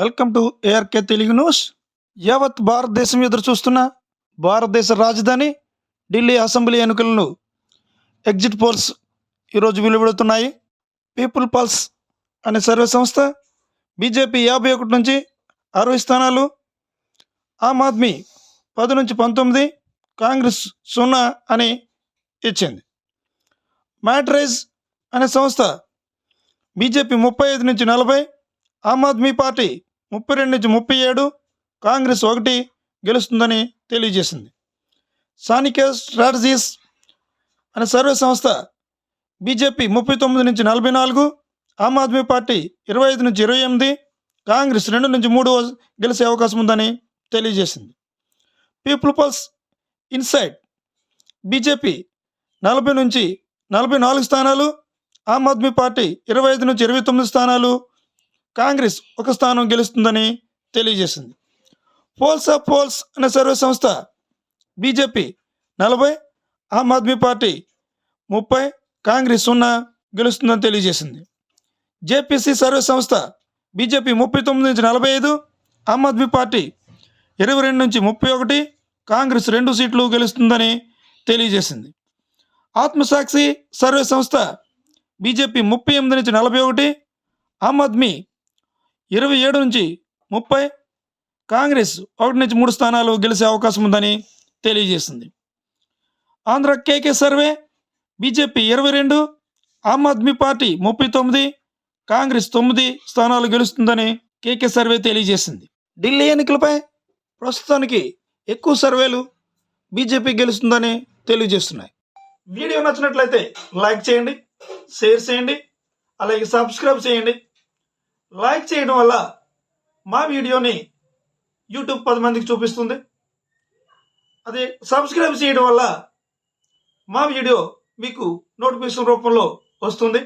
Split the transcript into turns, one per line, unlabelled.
Welcome to ARK Telugu news. యావత్ భారతదేశం ఎదురు చూస్తున్న భారతదేశ రాజధాని ఢిల్లీ అసెంబ్లీ ఎన్నికలను ఎగ్జిట్ పోల్స్ ఈరోజు వెలువడుతున్నాయి. పీపుల్ పల్స్ అనే సర్వే సంస్థ బీజేపీ యాభై ఒకటి నుంచి అరవై స్థానాలు ఆమ్ ఆద్మీ పది నుంచి పంతొమ్మిది కాంగ్రెస్ సున్నా అని ఇచ్చింది. మ్యాట్రైజ్ అనే సంస్థ బీజేపీ ముప్పై ఐదు నుంచి నలభై ఆమ్ ఆద్మీ పార్టీ ముప్పై రెండు నుంచి ముప్పై ఏడు కాంగ్రెస్ ఒకటి గెలుస్తుందని తెలియజేసింది. సానిక స్ట్రాటజీస్ అనే సర్వే సంస్థ బీజేపీ ముప్పై తొమ్మిది నుంచి నలభై నాలుగు ఆమ్ ఆద్మీ పార్టీ ఇరవై ఐదు నుంచి ఇరవై ఎనిమిది కాంగ్రెస్ రెండు నుంచి మూడు గెలిచే అవకాశం ఉందని తెలియజేసింది. పీపుల్ పల్స్ ఇన్సైడ్ బీజేపీ నలభై నుంచి నలభై నాలుగు స్థానాలు ఆమ్ ఆద్మీ పార్టీ ఇరవై ఐదు నుంచి ఇరవై తొమ్మిది స్థానాలు కాంగ్రెస్ ఒక స్థానం గెలుస్తుందని తెలియజేసింది. పోల్స్ ఆఫ్ పోల్స్ అనే సర్వే సంస్థ బీజేపీ నలభై ఆమ్ ఆద్మీ పార్టీ ముప్పై కాంగ్రెస్ సున్నా గెలుస్తుందని తెలియజేసింది. జేపీసీ సర్వే సంస్థ బీజేపీ ముప్పై తొమ్మిది నుంచి నలభై ఐదు ఆమ్ ఆద్మీ పార్టీ ఇరవై రెండు నుంచి ముప్పై ఒకటి కాంగ్రెస్ రెండు సీట్లు గెలుస్తుందని తెలియజేసింది. ఆత్మసాక్షి సర్వే సంస్థ బీజేపీ ముప్పై ఎనిమిది నుంచి నలభై ఒకటి ఆమ్ ఆద్మీ ఇరవై ఏడు నుంచి ముప్పై కాంగ్రెస్ ఒకటి నుంచి మూడు స్థానాలు గెలిచే అవకాశం ఉందని తెలియజేసింది. ఆంధ్ర కేకే సర్వే బీజేపీ ఇరవై రెండు ఆమ్ ఆద్మీ పార్టీ ముప్పై తొమ్మిది కాంగ్రెస్ తొమ్మిది స్థానాలు గెలుస్తుందని కేకే సర్వే తెలియజేసింది. ఢిల్లీ ఎన్నికలపై ప్రస్తుతానికి ఎక్కువ సర్వేలు బీజేపీ గెలుస్తుందని తెలియజేస్తున్నాయి. వీడియో నచ్చినట్లయితే లైక్ చేయండి షేర్ చేయండి అలాగే సబ్స్క్రైబ్ చేయండి. లైక్ చేయడం వల్ల మా వీడియోని యూట్యూబ్ పది మందికి చూపిస్తుంది. అదే సబ్స్క్రైబ్ చేయడం వల్ల మా వీడియో మీకు నోటిఫికేషన్ రూపంలో వస్తుంది.